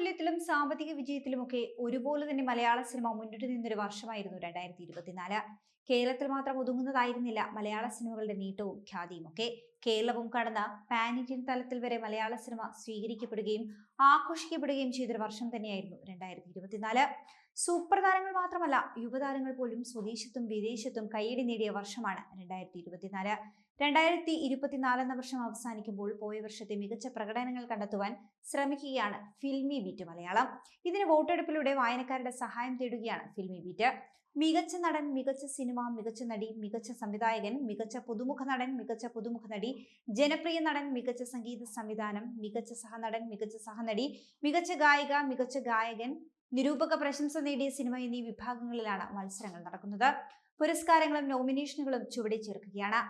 മൂല്യത്തിലും സാമ്പത്തിക വിജയത്തിലുമൊക്കെ ഒരുപോലെ തന്നെ മലയാള സിനിമ മുന്നിട്ട് നിന്നൊരു വർഷമായിരുന്നു രണ്ടായിരത്തി ഇരുപത്തിനാല്. കേരളത്തിൽ മാത്രം ഒതുങ്ങുന്നതായിരുന്നില്ല മലയാള സിനിമകളുടെ നീട്ടവും ഖ്യാതിയും ഒക്കെ. കേരളവും കടന്ന പാൻ ഇന്ത്യൻ തലത്തിൽ വരെ മലയാള സിനിമ സ്വീകരിക്കപ്പെടുകയും ആഘോഷിക്കപ്പെടുകയും ചെയ്തൊരു വർഷം തന്നെയായിരുന്നു രണ്ടായിരത്തി ഇരുപത്തിനാല്. സൂപ്പർ താരങ്ങൾ മാത്രമല്ല യുവതാരങ്ങൾ പോലും സ്വദേശത്തും വിദേശത്തും കൈയടി നേടിയ വർഷമാണ് രണ്ടായിരത്തി ഇരുപത്തിനാല് രണ്ടായിരത്തി ഇരുപത്തിനാല് എന്ന വർഷം അവസാനിക്കുമ്പോൾ പോയ വർഷത്തെ മികച്ച പ്രകടനങ്ങൾ കണ്ടെത്തുവാൻ ശ്രമിക്കുകയാണ് ഫിൽമി ബീറ്റ് മലയാളം. ഇതിന് വോട്ടെടുപ്പിലൂടെ വായനക്കാരുടെ സഹായം തേടുകയാണ് ഫിൽമി ബീറ്റ് മികച്ച നടൻ മികച്ച സിനിമ മികച്ച നടി മികച്ച സംവിധായകൻ മികച്ച പുതുമുഖ നടൻ മികച്ച പുതുമുഖ നടി ജനപ്രിയ നടൻ മികച്ച സംഗീത സംവിധാനം മികച്ച സഹനടൻ മികച്ച സഹനടി മികച്ച ഗായിക മികച്ച ഗായകൻ നിരൂപക പ്രശംസ നേടിയ സിനിമ എന്നീ വിഭാഗങ്ങളിലാണ് മത്സരങ്ങൾ നടക്കുന്നത്. പുരസ്കാരങ്ങളും നോമിനേഷനുകളും ചുവടെ ചേർക്കുകയാണ്.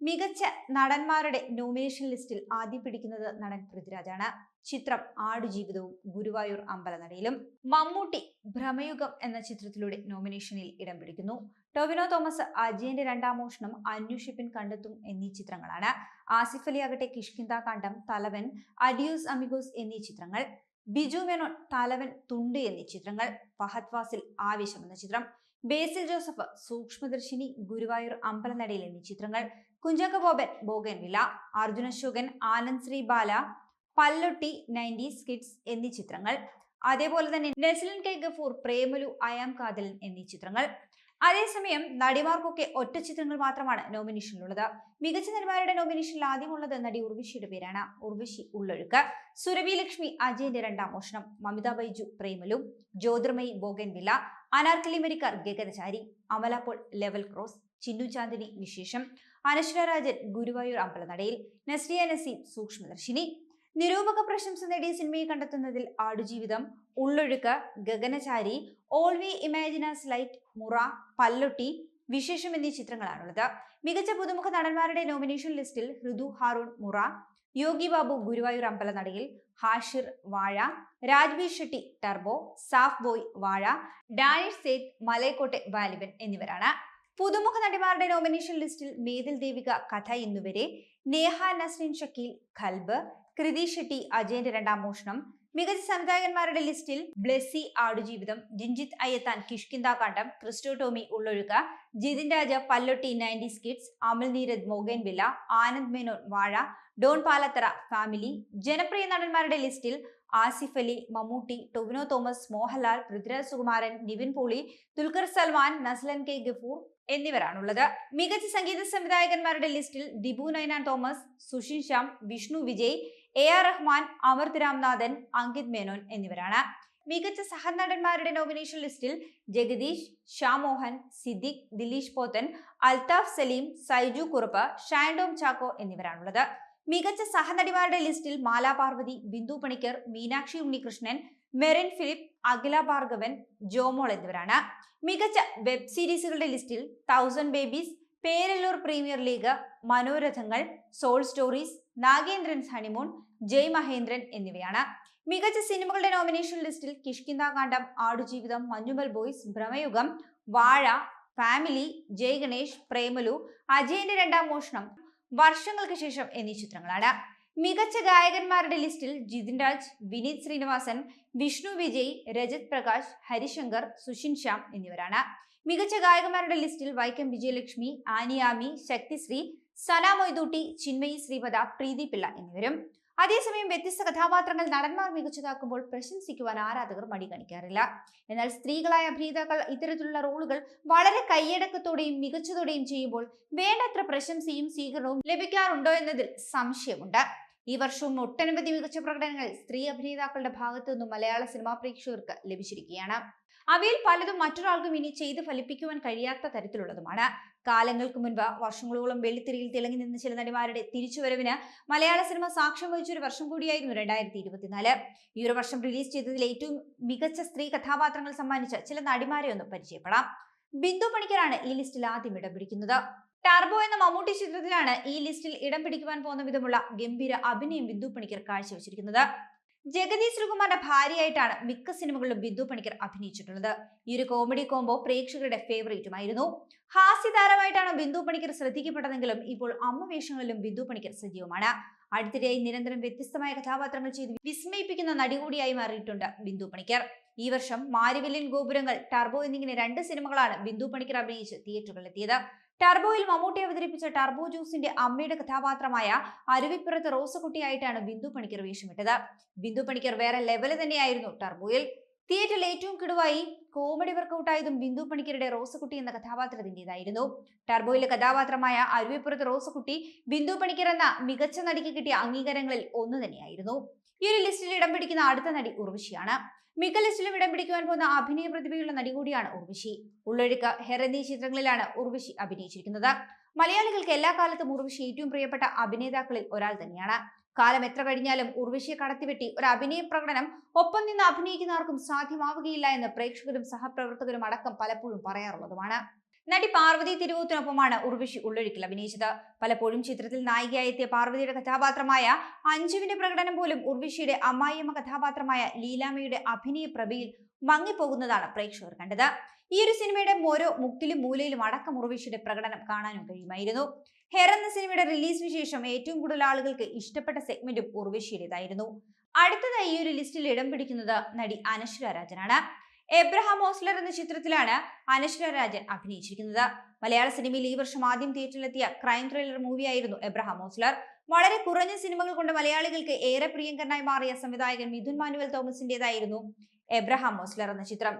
മികച്ച നടന്മാരുടെ നോമിനേഷൻ ലിസ്റ്റിൽ ആദ്യം പിടിക്കുന്നത് നടൻ പൃഥ്വിരാജാണ്. ചിത്രം ആടുജീവിതവും ഗുരുവായൂർ അമ്പലനടയിലും. മമ്മൂട്ടി ഭ്രമയുഗം എന്ന ചിത്രത്തിലൂടെ നോമിനേഷനിൽ ഇടം പിടിക്കുന്നു. ടൊവിനോ തോമസ് അജയന്റെ രണ്ടാമോഷണം അന്വേഷിപ്പിൻ കണ്ടെത്തും എന്നീ ചിത്രങ്ങളാണ്. ആസിഫ് അലി ആകട്ടെ കിഷ്കിന്ത കാണ്ഡം തലവൻ അഡിയൂസ് അമിഗോസ് എന്നീ ചിത്രങ്ങൾ. ബിജു മേനോൻ തലവൻ തുണ്ട് എന്നീ ചിത്രങ്ങൾ ഫഹദ് വാസിൽ ആവേശം എന്ന ചിത്രം ബേസിൽ ജോസഫ് സൂക്ഷ്മദർശിനി ഗുരുവായൂർ അമ്പലനടയിൽ എന്നീ ചിത്രങ്ങൾ കുഞ്ചാക്ക ബോബൻ വില അർജുന ശോകൻ ആനന്ദ് ശ്രീ ബാല പല്ലൊട്ടി നയന്റീസ് കിഡ്സ് എന്നീ ചിത്രങ്ങൾ അതേപോലെ തന്നെ Naslen K Gafoor Premalu I am Kathalan എന്നീ ചിത്രങ്ങൾ അതേസമയം നടിമാർക്കൊക്കെ ഒറ്റ ചിത്രങ്ങൾ മാത്രമാണ് നോമിനേഷനിലുള്ളത്. മികച്ച നടിമാരുടെ നോമിനേഷനിൽ ആദ്യമുള്ളത് നടി ഉർവശിയുടെ പേരാണ്. ഉർവശി ഉള്ളൊഴുക്ക്. സുരഭി ലക്ഷ്മി അജയന്റെ രണ്ടാം മോഷണം. Mamitha Baiju Premalu. Jyothirmayi Bougainvillea Anarkali Marikar Gaganachari. Amala Paul level cross. Chinnu Chandini Vishesham. Anaswara Rajan Guruvayur അമ്പലനടയിൽ. Nazriya Naseem Sookshmadarshini. നിരൂപക പ്രശംസ നേടിയ സിനിമയെ കണ്ടെത്തുന്നതിൽ Aadujeevitham. Ullozhukku Gaganachari. All we imagine as light Mura Pallotty Vishesham എന്നീ ചിത്രങ്ങളാണുള്ളത്. മികച്ച പുതുമുഖ നടന്മാരുടെ നോമിനേഷൻ ലിസ്റ്റിൽ ഹൃദു ഹാറൂൺ മുറ യോഗി ബാബു ഗുരുവായൂർ അമ്പല നടയിൽ ഹാഷിർ വാഴ രാജ്ബീർ ഷെട്ടി ടർബോ സാഫ് ബോയ് വാഴ ഡാനിഷ് സേത് മലയക്കോട്ടെ വാലിബൻ എന്നിവരാണ്. പുതുമുഖ നടിമാരുടെ നോമിനേഷൻ ലിസ്റ്റിൽ മേതിൽ ദേവിക കഥ എന്നിവരെ നേഹ നസ്രീൻ ഷക്കീൽ ഖൽബ് കൃതി ഷെട്ടി അജയന്റെ രണ്ടാം മോഷണം മികച്ച സംവിധായകന്മാരുടെ ലിസ്റ്റിൽ Blessy Aadujeevitham Jinjith Ayyathan Kishkindha Kaandam Christo Tomy Ullozhukku Jithin Raj Pallotty nineties kids Amal Neerad Bougainvillea Anand Menon Vaazha Don Palathara family. ജനപ്രിയ നടന്മാരുടെ ലിസ്റ്റിൽ ആസിഫ് അലി മമ്മൂട്ടി ടൊവിനോ തോമസ് മോഹൻലാൽ പൃഥ്വിരാജ് സുകുമാരൻ നിവിൻ പോളി ദുൽഖർ സൽമാൻ നസ്ലൻ കെ ഗഫൂർ എന്നിവരാണുള്ളത്. മികച്ച സംഗീത സംവിധായകന്മാരുടെ ലിസ്റ്റിൽ ദിബു നൈനാൻ തോമസ് സുഷിൻ ശ്യാം വിഷ്ണു വിജയ് എ ആർ റഹ്മാൻ അമൃത് രാംനാഥൻ അങ്കിത് മേനോൻ എന്നിവരാണ്. മികച്ച സഹനടന്മാരുടെ നോമിനേഷൻ ലിസ്റ്റിൽ ജഗദീഷ് ഷാമോഹൻ സിദ്ദിഖ് ദിലീഷ് പോത്തൻ അൽതാഫ് സലീം സൈജു കുറുപ്പ് ഷാൻഡോം ചാക്കോ എന്നിവരാണുള്ളത്. മികച്ച സഹനടിമാരുടെ ലിസ്റ്റിൽ മാലാ പാർവതി ബിന്ദു പണിക്കർ മീനാക്ഷി ഉണ്ണികൃഷ്ണൻ മെറിൻ ഫിലിപ്പ് അഖില ഭാർഗവൻ ജോമോൾ എന്നിവരാണ്. മികച്ച വെബ് സീരീസുകളുടെ ലിസ്റ്റിൽ thousand babies Perilloor premier league Manorathangal soul stories Nagendran's honeymoon Jai Mahendran എന്നിവയാണ്. മികച്ച സിനിമകളുടെ നോമിനേഷൻ ലിസ്റ്റിൽ കിഷ്കിന്ദ കാണ്ഡം ആടുജീവിതം മഞ്ഞുമൽ ബോയ്സ് ഭ്രമയുഗം വാഴ ഫാമിലി ജയ് ഗണേഷ് പ്രേമലു അജയന്റെ രണ്ടാം മോഷണം വർഷങ്ങൾക്ക് ശേഷം എന്നീ ചിത്രങ്ങളാണ്. മികച്ച ഗായകന്മാരുടെ ലിസ്റ്റിൽ ജിതിൻ രാജ് വിനീത് ശ്രീനിവാസൻ വിഷ്ണു വിജയ് രജത് പ്രകാശ് ഹരിശങ്കർ സുഷിൻ ശ്യാം എന്നിവരാണ്. മികച്ച ഗായകന്മാരുടെ ലിസ്റ്റിൽ വൈക്കം വിജയലക്ഷ്മി ആനിയാമി ശക്തിശ്രീ സന മൊയ്തൂട്ടി ചിന്മയി ശ്രീപദ പ്രീതി പിള്ള എന്നിവരും. അതേസമയം വ്യത്യസ്ത കഥാപാത്രങ്ങൾ നടന്മാർ മികച്ചതാക്കുമ്പോൾ പ്രശംസിക്കുവാൻ ആരാധകർ മടി കാണിക്കാറില്ല. എന്നാൽ സ്ത്രീകളായ അഭിനേതാക്കൾ ഇത്തരത്തിലുള്ള റോളുകൾ വളരെ കൈയടക്കത്തോടെയും മികച്ചതോടെയും ചെയ്യുമ്പോൾ വേണ്ടത്ര പ്രശംസയും സ്വീകരണവും ലഭിക്കാറുണ്ടോ എന്നതിൽ സംശയമുണ്ട്. ഈ വർഷവും ഒട്ടനവധി മികച്ച പ്രകടനങ്ങൾ സ്ത്രീ അഭിനേതാക്കളുടെ ഭാഗത്തു നിന്നും മലയാള സിനിമാ പ്രേക്ഷകർക്ക് ലഭിച്ചിരിക്കുകയാണ്. അവയിൽ പലതും മറ്റൊരാൾക്കും ഇനി ചെയ്ത് ഫലിപ്പിക്കുവാൻ കഴിയാത്ത തരത്തിലുള്ളതുമാണ്. കാലങ്ങൾക്ക് മുൻപ് വർഷങ്ങളോളം വെള്ളിത്തിരിയിൽ തിളങ്ങി നിന്ന ചില നടിമാരുടെ തിരിച്ചുവരവിന് മലയാള സിനിമ സാക്ഷ്യം വഹിച്ച ഒരു വർഷം കൂടിയായിരുന്നു രണ്ടായിരത്തി ഇരുപത്തിനാല് ഈ ഒരു വർഷം റിലീസ് ചെയ്തതിൽ ഏറ്റവും മികച്ച സ്ത്രീ കഥാപാത്രങ്ങൾ സമ്മാനിച്ച ചില നടിമാരെ ഒന്ന് പരിചയപ്പെടാം. ബിന്ദു പണിക്കരാണ് ഈ ലിസ്റ്റിൽ ആദ്യം ഇടം പിടിക്കുന്നത്. ടാർബോ എന്ന മമ്മൂട്ടി ചിത്രത്തിലാണ് ഈ ലിസ്റ്റിൽ ഇടം പിടിക്കുവാൻ പോകുന്ന വിധമുള്ള ഗംഭീര അഭിനയം ബിന്ദു പണിക്കർ കാഴ്ചവെച്ചിരിക്കുന്നത്. ജഗതി ശ്രീകുമാറിന്റെ ഭാര്യയായിട്ടാണ് മിക്ക സിനിമകളിലും ബിന്ദു പണിക്കർ അഭിനയിച്ചിട്ടുള്ളത്. ഈ ഒരു കോമഡി കോംബോ പ്രേക്ഷകരുടെ ഫേവറേറ്റുമായിരുന്നു ഹാസ്യതാരമായിട്ടാണ് ബിന്ദു പണിക്കർ ശ്രദ്ധിക്കപ്പെട്ടതെങ്കിലും ഇപ്പോൾ അമ്മ വേഷങ്ങളിലും ബിന്ദു പണിക്കർ സജീവമാണ്. അടുത്തിടെയായി നിരന്തരം വ്യത്യസ്തമായ കഥാപാത്രങ്ങൾ ചെയ്ത് വിസ്മയിപ്പിക്കുന്ന നടി കൂടിയായി മാറിയിട്ടുണ്ട് ബിന്ദു പണിക്കർ. ഈ വർഷം മാരിവില്ലിൻ ഗോപുരങ്ങൾ ടർബോ എന്നിങ്ങനെ രണ്ട് സിനിമകളാണ് ബിന്ദു പണിക്കർ അഭിനയിച്ച് തിയേറ്ററുകളിലെത്തിയത് ടർബോയിൽ മമ്മൂട്ടി അവതരിപ്പിച്ച ടർബോ ജൂസിന്റെ അമ്മയുടെ കഥാപാത്രമായ അരുവിപ്പുറത്ത് റോസക്കുട്ടിയായിട്ടാണ് ബിന്ദു പണിക്കർ വേഷമിട്ടത്. ബിന്ദു പണിക്കർ വേറെ ലെവൽ തന്നെയായിരുന്നു ടർബോയിൽ. തിയേറ്ററിൽ ഏറ്റവും കിടുവായി കോമഡി വർക്കൗട്ടായതും ബിന്ദു പണിക്കരുടെ റോസക്കുട്ടി എന്ന കഥാപാത്രത്തിന്റെതായിരുന്നു. ടർബോയിലെ കഥാപാത്രമായ അരുവിപ്പുറത്ത് റോസക്കുട്ടി ബിന്ദു പണിക്കർ എന്ന മികച്ച നടിക്ക് കിട്ടിയ അംഗീകാരങ്ങളിൽ ഒന്ന് തന്നെയായിരുന്നു. ഈ ഒരു ലിസ്റ്റിൽ ഇടം പിടിക്കുന്ന അടുത്ത നടി ഉർവശിയാണ്. മിക്ക ലിസ്റ്റിലും ഇടം പിടിക്കുവാൻ പോകുന്ന അഭിനയ പ്രതിഭയുള്ള നടി കൂടിയാണ് ഉർവശി. ഉള്ളൊഴുക്ക് ഹെർ എന്നീ ചിത്രങ്ങളിലാണ് ഉർവശി അഭിനയിച്ചിരിക്കുന്നത്. മലയാളികൾക്ക് എല്ലാ കാലത്തും ഉർവശി ഏറ്റവും പ്രിയപ്പെട്ട അഭിനേതാക്കളിൽ ഒരാൾ തന്നെയാണ്. കാലം എത്ര കഴിഞ്ഞാലും ഉർവശിയെ കടത്തിവെട്ടി ഒരു അഭിനയ പ്രകടനം ഒപ്പം നിന്ന് അഭിനയിക്കുന്നവർക്കും സാധ്യമാവുകയില്ല എന്ന് പ്രേക്ഷകരും സഹപ്രവർത്തകരും അടക്കം പലപ്പോഴും പറയാറുള്ളതുമാണ്. നടി പാർവതി തിരുവോത്തിനൊപ്പമാണ് ഉർവിശി ഉള്ളൊഴുക്കിൽ അഭിനയിച്ചത്. പലപ്പോഴും ചിത്രത്തിൽ നായികയായി എത്തിയ പാർവതിയുടെ കഥാപാത്രമായ അഞ്ജുവിന്റെ പ്രകടനം പോലും ഉർവിശിയുടെ അമ്മായിയമ്മ കഥാപാത്രമായ ലീലാമയുടെ അഭിനയ പ്രഭയിൽ മങ്ങിപ്പോകുന്നതാണ് പ്രേക്ഷകർ കണ്ടത്. ഈ ഒരു സിനിമയുടെ ഓരോ മുക്കിലും മൂലയിലും അടക്കം ഉർവശിയുടെ പ്രകടനം കാണാനും കഴിയുമായിരുന്നു. ഹെർ എന്ന സിനിമയുടെ റിലീസിന് ശേഷം ഏറ്റവും കൂടുതൽ ആളുകൾക്ക് ഇഷ്ടപ്പെട്ട സെഗ്മെന്റും ഉർവശിയുടേതായിരുന്നു. അടുത്തതായി ഈ ഒരു ലിസ്റ്റിൽ ഇടം പിടിക്കുന്നത് നടി അനശ്വര രാജനാണ്. എബ്രഹാം ഓസ്ലർ എന്ന ചിത്രത്തിലാണ് അനശ്വര രാജൻ അഭിനയിച്ചിരിക്കുന്നത്. മലയാള സിനിമയിൽ ഈ വർഷം ആദ്യം തിയേറ്ററിലെത്തിയ ക്രൈം ത്രില്ലർ മൂവിയായിരുന്നു എബ്രഹാം ഓസ്ലർ. വളരെ കുറഞ്ഞ സിനിമകൾ കൊണ്ട് മലയാളികൾക്ക് ഏറെ പ്രിയങ്കരനായി മാറിയ സംവിധായകൻ മിഥുൻ മാനുവൽ തോമസിന്റേതായിരുന്നു എബ്രഹാം മോസ്ലർ എന്ന ചിത്രം.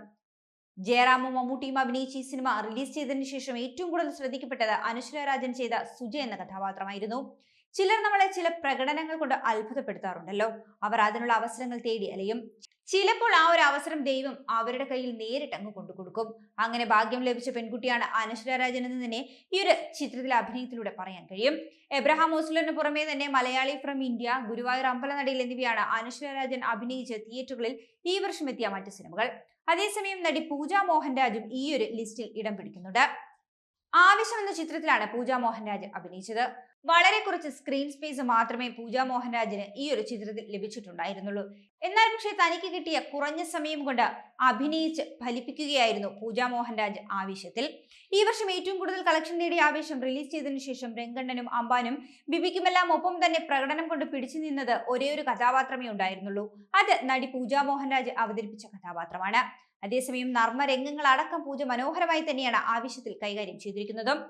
ജയറാമും മമ്മൂട്ടിയും അഭിനയിച്ച ഈ സിനിമ റിലീസ് ചെയ്തതിനു ശേഷം ഏറ്റവും കൂടുതൽ ശ്രദ്ധിക്കപ്പെട്ടത് അനുശ്വര രാജൻ ചെയ്ത സുജ എന്ന കഥാപാത്രമായിരുന്നു. ചിലർ നമ്മളെ ചില പ്രകടനങ്ങൾ കൊണ്ട് അത്ഭുതപ്പെടുത്താറുണ്ടല്ലോ. അവർ അതിനുള്ള അവസരങ്ങൾ തേടി അലയും. ചിലപ്പോൾ ആ ഒരു അവസരം ദൈവം അവരുടെ കയ്യിൽ നേരിട്ട് അങ്ങ് കൊണ്ടുകൊടുക്കും അങ്ങനെ ഭാഗ്യം ലഭിച്ച പെൺകുട്ടിയാണ് അനശ്വര രാജൻ എന്ന് തന്നെ ഈ ഒരു ചിത്രത്തിലെ അഭിനയത്തിലൂടെ പറയാൻ കഴിയും. എബ്രഹാം ഓസ്ലറിന് പുറമേ തന്നെ മലയാളി ഫ്രം ഇന്ത്യ ഗുരുവായൂർ അമ്പലനടയിൽ എന്നിവയാണ് അനശ്വര രാജൻ അഭിനയിച്ച തിയേറ്ററുകളിൽ ഈ വർഷം എത്തിയ മറ്റ് സിനിമകൾ. അതേസമയം നടി പൂജ മോഹൻരാജും ഈ ഒരു ലിസ്റ്റിൽ ഇടം പിടിക്കുന്നുണ്ട്. ആവശ്യം എന്ന ചിത്രത്തിലാണ് പൂജ മോഹൻരാജ് അഭിനയിച്ചത്. വളരെ കുറച്ച് സ്ക്രീൻ സ്പേസ് മാത്രമേ പൂജ മോഹൻരാജിന് ഈ ഒരു ചിത്രത്തിൽ ലഭിച്ചിട്ടുണ്ടായിരുന്നുള്ളൂ. എന്നാൽ പക്ഷേ തനിക്ക് കിട്ടിയ കുറഞ്ഞ സമയം കൊണ്ട് അഭിനയിച്ച് ഫലിപ്പിക്കുകയായിരുന്നു പൂജ മോഹൻരാജ് ആവേശത്തിൽ. ഈ വർഷം ഏറ്റവും കൂടുതൽ കളക്ഷൻ നേടിയ ആവേശം റിലീസ് ചെയ്തതിനു ശേഷം രംഗണ്ണനും അമ്പാനും ബിബിക്കുമെല്ലാം ഒപ്പം തന്നെ പ്രകടനം കൊണ്ട് പിടിച്ചു നിന്നത് ഒരേ ഒരു കഥാപാത്രമേ ഉണ്ടായിരുന്നുള്ളൂ. അത് നടി പൂജ മോഹൻരാജ് അവതരിപ്പിച്ച കഥാപാത്രമാണ്. അതേസമയം നർമ്മ രംഗങ്ങൾ അടക്കം പൂജ മനോഹരമായി തന്നെയാണ് ആവശ്യത്തിൽ കൈകാര്യം ചെയ്തിരിക്കുന്നതും.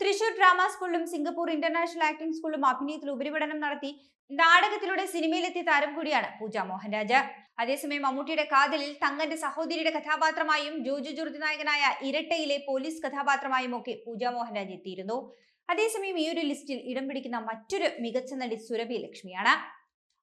തൃശൂർ ഡ്രാമ സ്കൂളിലും സിംഗപ്പൂർ ഇന്റർനാഷണൽ ആക്ടിംഗ് സ്കൂളിലും അഭിനയത്തിൽ ഉപരിപഠനം നടത്തി നാടകത്തിലൂടെ സിനിമയിലെത്തിയ താരം കൂടിയാണ് പൂജ മോഹൻരാജ്. അതേസമയം മമ്മൂട്ടിയുടെ കാതലിൽ തങ്ങന്റെ സഹോദരിയുടെ കഥാപാത്രമായും ജോജു ജോർജ് നായകനായ ഇരട്ടയിലെ പോലീസ് കഥാപാത്രമായും ഒക്കെ പൂജ മോഹൻരാജ് എത്തിയിരുന്നു. അതേസമയം ഈ ഒരു ലിസ്റ്റിൽ ഇടം പിടിക്കുന്ന മറ്റൊരു മികച്ച നടി സുരഭി ലക്ഷ്മിയാണ്.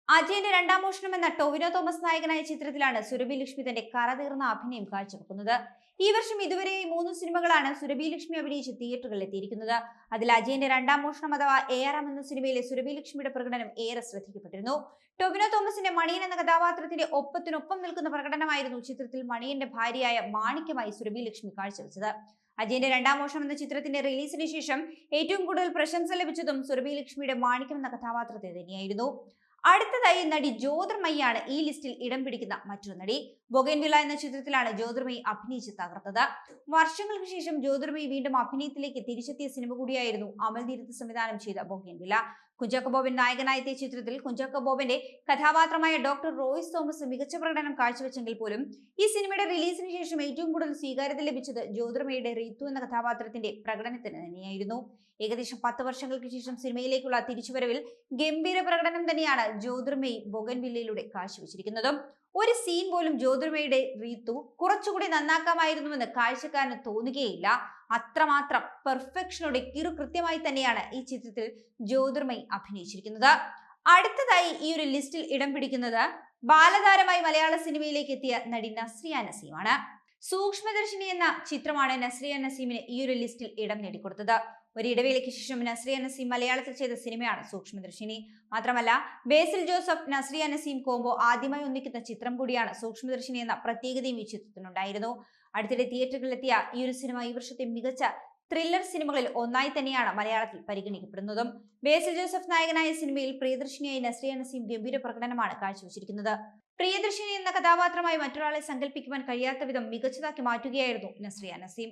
അജയന്റെ രണ്ടാം മോഷണം എന്ന ടൊവിനോ തോമസ് നായകനായ ചിത്രത്തിലാണ് സുരഭി ലക്ഷ്മി തന്റെ കറതീർന്ന അഭിനയം കാഴ്ചവെക്കുന്നത്. ഈ വർഷം ഇതുവരെ മൂന്ന് സിനിമകളാണ് സുരഭി ലക്ഷ്മി അഭിനയിച്ച് തിയേറ്ററുകളിൽ എത്തിയിരിക്കുന്നത്. അതിൽ അജയന്റെ രണ്ടാം മോഷണം അഥവാ എം എന്ന സിനിമയിലെ സുരഭി ലക്ഷ്മിയുടെ പ്രകടനം ഏറെ ശ്രദ്ധിക്കപ്പെട്ടിരുന്നു. ടൊബിനോ തോമസിന്റെ മണിയൻ എന്ന കഥാപാത്രത്തിന്റെ ഒപ്പത്തിനൊപ്പം നിൽക്കുന്ന പ്രകടനമായിരുന്നു ചിത്രത്തിൽ മണിയന്റെ ഭാര്യയായ മാണിക്യമായി സുരഭി ലക്ഷ്മി കാഴ്ചവെച്ചത്. അജയന്റെ രണ്ടാം മോഷണം എന്ന ചിത്രത്തിന്റെ റിലീസിന് ശേഷം ഏറ്റവും കൂടുതൽ പ്രശംസ ലഭിച്ചതും സുരഭി ലക്ഷ്മിയുടെ മാണിക്യം എന്ന കഥാപാത്രത്തെ തന്നെയായിരുന്നു. അടുത്തതായി നടി ജ്യോതിർമയിയാണ് ഈ ലിസ്റ്റിൽ ഇടം പിടിക്കുന്ന മറ്റൊരു നടി. ബൊഗൻവില എന്ന ചിത്രത്തിലാണ് ജ്യോതിർമയി അഭിനയിച്ച് തകർത്തത്. വർഷങ്ങൾക്ക് ശേഷം ജ്യോതിർമയി വീണ്ടും അഭിനയത്തിലേക്ക് തിരിച്ചെത്തിയ സിനിമ കൂടിയായിരുന്നു അമൽ തീരത്ത് സംവിധാനം ചെയ്ത ബൊഗൻവില കുഞ്ചാക്കോ ബോബൻ നായകനായെത്തിയ ചിത്രത്തിൽ കുഞ്ചാക്കോ ബോബന്റെ കഥാപാത്രമായ ഡോക്ടർ റോയ്സ് തോമസ് മികച്ച പ്രകടനം കാഴ്ചവെച്ചെങ്കിൽ പോലും ഈ സിനിമയുടെ റിലീസിന് ശേഷം ഏറ്റവും കൂടുതൽ സ്വീകാര്യത ലഭിച്ചത് ജ്യോതിർമയുടെ റീത്തു എന്ന കഥാപാത്രത്തിന്റെ പ്രകടനത്തിന് തന്നെയായിരുന്നു. ഏകദേശം പത്ത് വർഷങ്ങൾക്ക് ശേഷം സിനിമയിലേക്കുള്ള തിരിച്ചുവരവിൽ ഗംഭീര പ്രകടനം തന്നെയാണ് ജ്യോതിർമയി ബൊഗൻവില്ലയിലൂടെ കാഴ്ചവെച്ചിരിക്കുന്നതും. ഒരു സീൻ പോലും ജ്യോതിർമയുടെ റീത്തു കുറച്ചുകൂടി നന്നാക്കാമായിരുന്നുവെന്ന് കാഴ്ചക്കാരന് തോന്നുകയില്ല. അത്രമാത്രം പെർഫെക്ഷനോടെ കിറു കൃത്യമായി തന്നെയാണ് ഈ ചിത്രത്തിൽ ജ്യോതിർമയി അഭിനയിച്ചിരിക്കുന്നത്. അടുത്തതായി ഈ ഒരു ലിസ്റ്റിൽ ഇടം പിടിക്കുന്നത് ബാലതാരമായി മലയാള സിനിമയിലേക്ക് എത്തിയ നടി നസ്രിയ നസീമാണ്. സൂക്ഷ്മദർശിനി എന്ന ചിത്രമാണ് നസ്രിയ നസീമിന് ഈ ഒരു ലിസ്റ്റിൽ ഇടം നേടിക്കൊടുത്തത്. ഒരു ഇടവേളയ്ക്ക് ശേഷം നസ്രിയ നസീം മലയാളത്തിൽ ചെയ്ത സിനിമയാണ് സൂക്ഷ്മദർശിനി. മാത്രമല്ല ബേസിൽ ജോസഫ് നസ്രിയ നസീം കോംബോ ആദ്യമായി ഒന്നിക്കുന്ന ചിത്രം കൂടിയാണ് സൂക്ഷ്മദർശിനി എന്ന പ്രത്യേകതയും ഈ ചിത്രത്തിനുണ്ടായിരുന്നു. അടുത്തിടെ തിയേറ്ററുകളിലെത്തിയ ഈ ഒരു സിനിമ ഈ വർഷത്തെ മികച്ച ത്രില്ലർ സിനിമകളിൽ ഒന്നായി തന്നെയാണ് മലയാളത്തിൽ പരിഗണിക്കപ്പെടുന്നതും. ബേസിൽ ജോസഫ് നായകനായ സിനിമയിൽ പ്രിയദർശിനിയായി നസ്രിയ നസീം ഗംഭീര പ്രകടനമാണ് കാഴ്ചവെച്ചിരിക്കുന്നത്. പ്രിയദർശിനി എന്ന കഥാപാത്രമായി മറ്റൊരാളെ സങ്കല്പിക്കുവാൻ കഴിയാത്ത വിധം മികച്ചതാക്കി മാറ്റുകയായിരുന്നു നസ്രിയ നസീം.